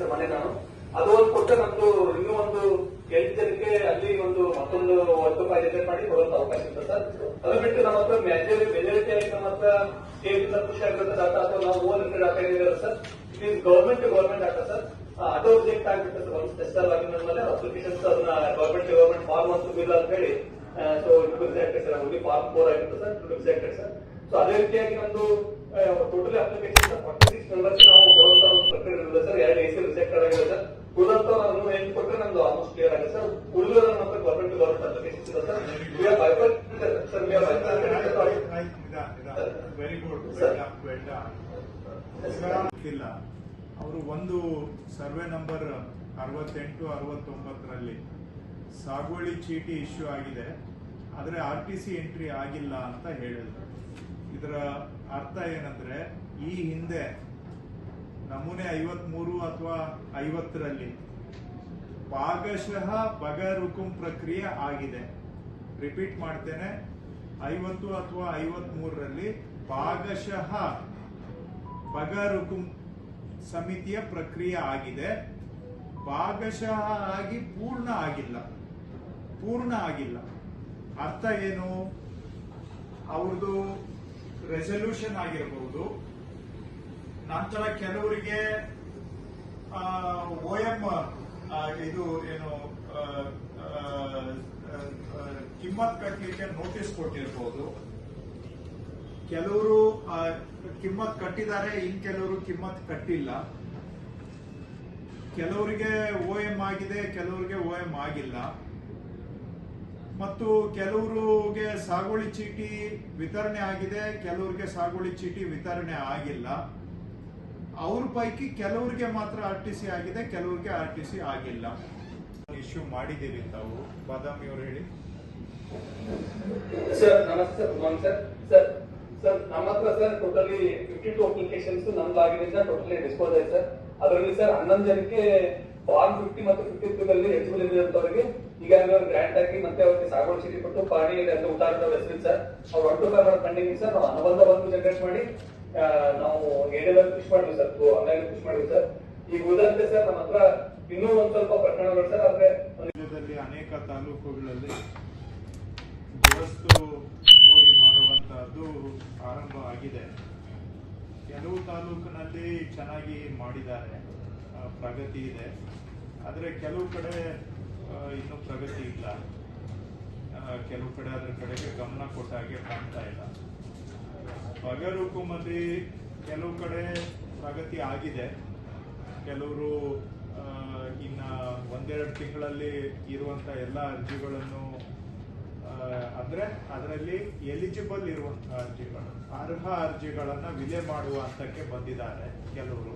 Sir ಮನೆ ನಾನು. ಅದು ಒಂದು ಕೊಟ್ಟರೆ ನಮ್ದು ಇನ್ನೂ ಒಂದು ಎಂಟು ಜನಕ್ಕೆ ಅಲ್ಲಿ ಒಂದು ಮತ್ತೊಂದು ಒಂದು ಜನರೇಟ್ ಮಾಡಿ ಕೊಡುವಂತ ಅವಕಾಶ ಇದೆ ಸರ್. ಅದು ಬಿಟ್ಟು ನಮ್ಮ ಹತ್ರ ಮೆಜಾರಿಟಿ ಮೆಜಾರಿಟಿ ಆಗಿ ನಮ್ಮ ಹತ್ರ ಇಂದ ಖುಷಿ ಆಗಿರುತ್ತೆ ಡಾಟಾ ಅಥವಾ ನಾವು ಓನ್ ಡಾಟಾ ಇದೆಯಲ್ಲ sir. It is government government data sir. ಅದು ರಿಜೆಕ್ಟ್ ಆಗಿರುತ್ತೆ ಸರ್. ಒಂದು ಸ್ಪೆಷಲ್ ಆಗಿ ನಮ್ಮಲ್ಲಿ ಅಪ್ಲಿಕೇಶನ್ಸ್ ಅದನ್ನ ಗೌರ್ಮೆಂಟ್ ಗೌರ್ಮೆಂಟ್ ಫಾರ್ಮ್ ಅಂತ ಬಿಲ್ ಅಂತ ಹೇಳಿ ಸೊ ಇದು ರಿಜೆಕ್ಟೆಡ್ ಸರ್ ಫಾರ್ಮ್ ಫೋರ್ ಆಗಿರುತ್ತೆ sir. Two sector sir so ಅದೇ ರೀತಿಯಾಗಿ ನಮ್ದು totally application forty six members ನಾವು ಕೊಡುವಂತ ಪ್ರಕ್ರಿಯೆ ಇರಲಿಲ್ಲ ಸರ್ ಎರಡು ಎಸಿ ರಿಜೆಕ್ಟೆಡ್ ಆಗಿದೆ ಸರ್. ಉಳಿದಂತ ಕೊಟ್ಟರೆ ನಮ್ದು ಆಲ್ಮೋಸ್ಟ್ ಕ್ಲಿಯರ್ ಆಗಿದೆ ಸರ್. ಉಳಿದ ನಮ್ಮ ಗೌರ್ಮೆಂಟ್ ಗೌರ್ಮೆಂಟ್ ಅಪ್ಲಿಕೇಶನ್ಸ್ ಇದೆ sir. We are ಬೈಪರ್ sir we are very good Sir. ಇಲ್ಲ. ಅವರು ಒಂದು ಸರ್ವೆ ನಂಬರ್ ಅರವತ್ತೆಂಟು ಅರವತ್ತೊಂಬತ್ತರಲ್ಲಿ ಸಾಗುವಳಿ ಚೀಟಿ ಇಶ್ಯೂ ಆಗಿದೆ. ಆದರೆ ಆರ್ ಟಿ ಸಿ ಎಂಟ್ರಿ ಆಗಿಲ್ಲ ಅಂತ ಹೇಳಿದ್ರು. ಇದರ ಅರ್ಥ ಏನಂದ್ರೆ, ಈ ಹಿಂದೆ ನಮೂನೆ ಐವತ್ಮೂರು ಅಥವಾ ಐವತ್ತರಲ್ಲಿ ಭಾಗಶಃ ಬಗರುಕುಂ ಪ್ರಕ್ರಿಯೆ ಆಗಿದೆ. ರಿಪೀಟ್ ಮಾಡ್ತೇನೆ. ಐವತ್ತು ಅಥವಾ ಐವತ್ಮೂರರಲ್ಲಿ ಭಾಗಶಃ ಬಗರುಕುಂ ಸಮಿತಿಯ ಪ್ರಕ್ರಿಯೆ ಆಗಿದೆ. ಭಾಗಶಃ ಆಗಿ ಪೂರ್ಣ ಆಗಿಲ್ಲ. ಪೂರ್ಣ ಆಗಿಲ್ಲ. ಅರ್ಥ ಏನು? ಅವ್ರದ್ದು ರೆಸಲ್ಯೂಷನ್ ಆಗಿರಬಹುದು ನಂತರ ಕೆಲವರಿಗೆ ಓ ಎಂ ಇದು ಏನು ಕಿಮ್ಮತ್ ಕಟ್ಟಲಿಕ್ಕೆ ನೋಟಿಸ್ ಕೊಟ್ಟಿರಬಹುದು ಕೆಲವರು ಕಿಮ್ಮತ್ ಕಟ್ಟಿದ್ದಾರೆ, ಇನ್ ಕೆಲವರು ಕಿಮ್ಮತ್ ಕಟ್ಟಿಲ್ಲ. ಕೆಲವರಿಗೆ ಓ ಎಂ ಆಗಿದೆ, ಕೆಲವರಿಗೆ ಓ ಎಂ ಆಗಿಲ್ಲ. ಮತ್ತು ಕೆಲವರಿಗೆ ಸಾಗುವಳಿ ಚೀಟಿ ವಿತರಣೆ ಆಗಿದೆ, ಕೆಲವರಿಗೆ ಸಾಗುವಳಿ ಚೀಟಿ ವಿತರಣೆ ಆಗಿಲ್ಲ. ಅವ್ರ ಪೈಕಿ ಕೆಲವರಿಗೆ ಮಾತ್ರ ಆರ್ ಟಿ ಸಿ ಆಗಿದೆ, ಕೆಲವರಿಗೆ ಆರ್ ಟಿ ಸಿ ಆಗಿಲ್ಲ. ಇಶ್ಯೂ ಮಾಡಿದ್ದೀರಿ ತಾವು. ಬಾದಾಮಿ ಅವರು ಹೇಳಿ. ಸರ್, ನಮಸ್ತೆ. ಸರ್ ಸರ್ ಸರ್, ನಮ್ಮ ಹತ್ರ sir totally fifty two applications ನಮ್ದಾಗಿನಿಂದ totally dispose ಆಯ್ತು ಸರ್. ಅದರಲ್ಲಿ ಸರ್ ಹನ್ನೊಂದು ಜನಕ್ಕೆ ಫಾರ್ಮ್ ಫಿಫ್ಟಿ ಮತ್ತು ಫಿಫ್ಟಿ ಟೂ ಅಲ್ಲಿ ಎಲಿಜಿಬಲ್ ಈಗಾಗಲೇ ಅವ್ರು ಗ್ರಾಂಟ್ ಆಗಿ ಮತ್ತೆ ಅವ್ರಿಗೆ ಸಾಗುವಳಿ ಚೀಟಿ ಕೊಟ್ಟು ಪಾಣಿ ಎಲ್ಲ ಊಟ ಹೆಸರು ಸರ್ ಅವ್ರು ಒನ್ ಟು ಪೆಂಡಿಂಗ್ ಸರ್ ನಾವು ಅನುಬಂಧ ಬಂದು ಜನರೇಟ್ ಮಾಡಿ ನಾವು ಏರಿಯಾದಲ್ಲಿ ಪುಷ್ ಮಾಡಿದ್ವಿ ಸರ್ ಆನ್ಲೈನ್ ಪುಷ್ ಮಾಡಿದ್ವಿ ಸರ್ ಈಗ ಉಳಿದಂತೆ ಸರ್ ನಮ್ಮ ಹತ್ರ ಇನ್ನೂ ಒಂದ್ ಸ್ವಲ್ಪ ಪ್ರಕರಣಗಳು ಸರ್ ಆದ್ರೆ ಅನೇಕ ತಾಲೂಕುಗಳಲ್ಲಿ ಮಾಡುವಂತಹದ್ದು ಆರಂಭ ಆಗಿದೆ. ಕೆಲವು ತಾಲೂಕಿನಲ್ಲಿ ಚೆನ್ನಾಗಿ ಮಾಡಿದ್ದಾರೆ ಪ್ರಗತಿ ಇದೆ. ಆದರೆ ಕೆಲವು ಕಡೆ ಇನ್ನೂ ಪ್ರಗತಿ ಇಲ್ಲ. ಕೆಲವು ಕಡೆ ಅದರ ಕಡೆಗೆ ಗಮನ ಕೊಟ್ಟ ಹಾಗೆ ಕಾಣ್ತಾ ಇಲ್ಲ. ಬಗರ್ ಹುಕುಮಲ್ಲಿ ಕೆಲವು ಕಡೆ ಪ್ರಗತಿ ಆಗಿದೆ. ಕೆಲವರು ಇನ್ನು ಇನ್ನ ಒಂದೆರಡು ತಿಂಗಳಲ್ಲಿ ಇರುವಂತ ಎಲ್ಲ ಅರ್ಜಿಗಳನ್ನು ಅಂದರೆ ಅಂದ್ರೆ ಅದರಲ್ಲಿ ಎಲಿಜಿಬಲ್ ಇರುವಂತಹ ಅರ್ಜಿಗಳು, ಅರ್ಹ ಅರ್ಜಿಗಳನ್ನ ವಿಲೆ ಮಾಡುವ ಹಂತಕ್ಕೆ ಬಂದಿದ್ದಾರೆ ಕೆಲವರು.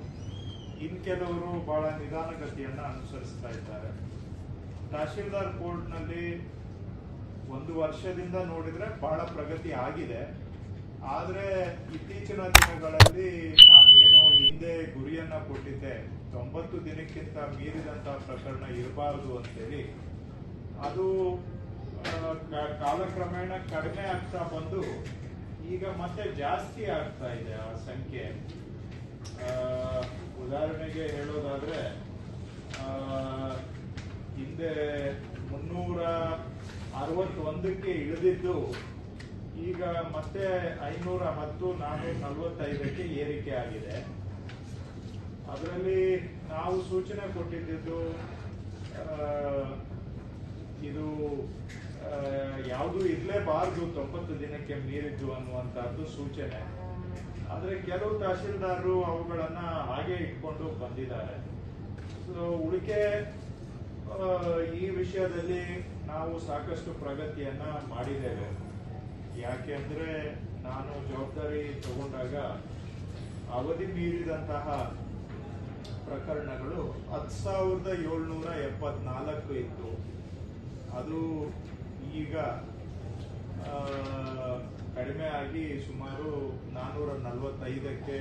ಇನ್ ಕೆಲವರು ಬಹಳ ನಿಧಾನಗತಿಯನ್ನ ಅನುಸರಿಸ್ತಾ ಇದ್ದಾರೆ. ತಹಶೀಲ್ದಾರ್ ಕೋರ್ಟ್ನಲ್ಲಿ ಒಂದು ವರ್ಷದಿಂದ ನೋಡಿದ್ರೆ ಬಹಳ ಪ್ರಗತಿ ಆಗಿದೆ. ಆದರೆ ಇತ್ತೀಚಿನ ದಿನಗಳಲ್ಲಿ ನಾನೇನು ಹಿಂದೆ ಗುರಿಯನ್ನ ಕೊಟ್ಟಿದ್ದೆ. ತೊಂಬತ್ತು ದಿನಕ್ಕಿಂತ ಮೀರಿದಂತ ಪ್ರಕರಣ ಇರಬಾರದು ಅಂತೇಳಿ. ಅದು ಕಾಲಕ್ರಮೇಣ ಕಡಿಮೆ ಆಗ್ತಾ ಬಂದು ಈಗ ಮತ್ತೆ ಜಾಸ್ತಿ ಆಗ್ತಾ ಇದೆ ಆ ಸಂಖ್ಯೆ. ಉದಾಹರಣೆಗೆ ಹೇಳೋದಾದ್ರೆ ಹಿಂದೆ ಮುನ್ನೂರ ಅರವತ್ತೊಂದಕ್ಕೆ ಇಳಿದಿದ್ದು, ಈಗ ಮತ್ತೆ ಐನೂರ ಹತ್ತು ನಾನ್ನೂರ ನಲವತ್ತೈದಕ್ಕೆ ಏರಿಕೆ ಆಗಿದೆ. ಅದರಲ್ಲಿ ನಾವು ಸೂಚನೆ ಕೊಟ್ಟಿದ್ದು ಇದು ಯಾವುದು ಇರಲೇಬಾರ್ದು ತೊಂಬತ್ತು ದಿನಕ್ಕೆ ಮೀರಿದ್ದು ಅನ್ನುವಂತಹದ್ದು ಸೂಚನೆ. ಆದರೆ ಕೆಲವು ತಹಶೀಲ್ದಾರರು ಅವುಗಳನ್ನ ಹಾಗೆ ಇಟ್ಕೊಂಡು ಬಂದಿದ್ದಾರೆ. ಸೊ ಉಳಿಕೆ ಈ ವಿಷಯದಲ್ಲಿ ನಾವು ಸಾಕಷ್ಟು ಪ್ರಗತಿಯನ್ನ ಮಾಡಿದ್ದೇವೆ. ಯಾಕೆ ಅಂದ್ರೆ ನಾನು ಜವಾಬ್ದಾರಿ ತಗೊಂಡಾಗ ಅವಧಿ ಮೀರಿದಂತಹ ಪ್ರಕರಣಗಳು ಹತ್ತು ಸಾವಿರದ ಏಳ್ನೂರ ಎಪ್ಪತ್ನಾಲ್ಕು ಇತ್ತು. ಅದು ಈಗ ಕಡಿಮೆ ಆಗಿ ಸುಮಾರು ನಾನ್ನೂರ ನಲವತ್ತೈದಕ್ಕೆ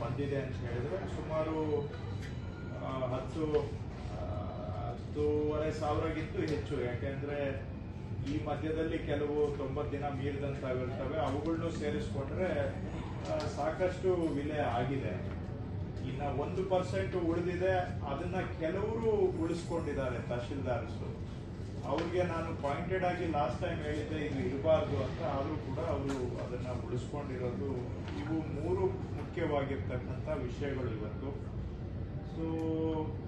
ಬಂದಿದೆ ಅಂತ ಹೇಳಿದ್ರೆ ಸುಮಾರು ಹತ್ತು ಹತ್ತೂವರೆ ಸಾವಿರಗಿಂತೂ ಹೆಚ್ಚು, ಯಾಕೆಂದ್ರೆ ಈ ಮಧ್ಯದಲ್ಲಿ ಕೆಲವು ತೊಂಬತ್ತು ದಿನ ಮೀರಿದಂತಾಗಿರ್ತವೆ ಅವುಗಳನ್ನು ಸೇರಿಸ್ಕೊಂಡ್ರೆ ಸಾಕಷ್ಟು ವಿಲೆ ಆಗಿದೆ. ಇನ್ನ ಒಂದು ಪರ್ಸೆಂಟ್ ಉಳಿದಿದೆ, ಅದನ್ನ ಕೆಲವರು ಉಳಿಸ್ಕೊಂಡಿದ್ದಾರೆ ತಹಶೀಲ್ದಾರ್ಸು. ಅವ್ರಿಗೆ ನಾನು ಪಾಯಿಂಟೆಡ್ ಆಗಿ ಲಾಸ್ಟ್ ಟೈಮ್ ಹೇಳಿದ್ದೆ, ಇದು ಇರಬಾರ್ದು ಅಂತ, ಆದರೂ ಕೂಡ ಅವರು ಅದನ್ನ ಉಳಿಸ್ಕೊಂಡಿರೋದು ಇವು ಮೂರು ಮುಖ್ಯವಾಗಿರ್ತಕ್ಕಂಥ ವಿಷಯಗಳು ಇವತ್ತು. ಸೊ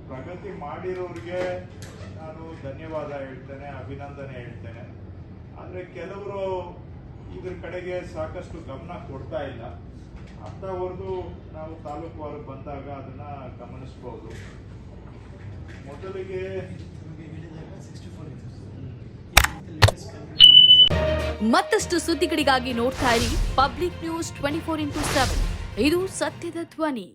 ಪ್ರಗತಿ ಮಾಡಿರೋರಿಗೆ ನಾನು ಧನ್ಯವಾದ ಹೇಳ್ತೇನೆ ಅಭಿನಂದನೆ ಹೇಳ್ತೇನೆ. ಆದರೆ ಕೆಲವರು ಇದ್ರ ಕಡೆಗೆ ಸಾಕಷ್ಟು ಗಮನ ಕೊಡ್ತಾ ಇಲ್ಲ. ಅಂಥವ್ರದ್ದು ನಾವು ತಾಲೂಕು ವಾರ ಬಂದಾಗ ಅದನ್ನ ಗಮನಿಸ್ಬೋದು. ಮೊದಲಿಗೆ ಮತ್ತಷ್ಟು ಸುದ್ದಿಗಳಿಗಾಗಿ ನೋಡ್ತಾ ಇರಿ public news twenty four into seven ಇದು ಸತ್ಯದ ಧ್ವನಿ.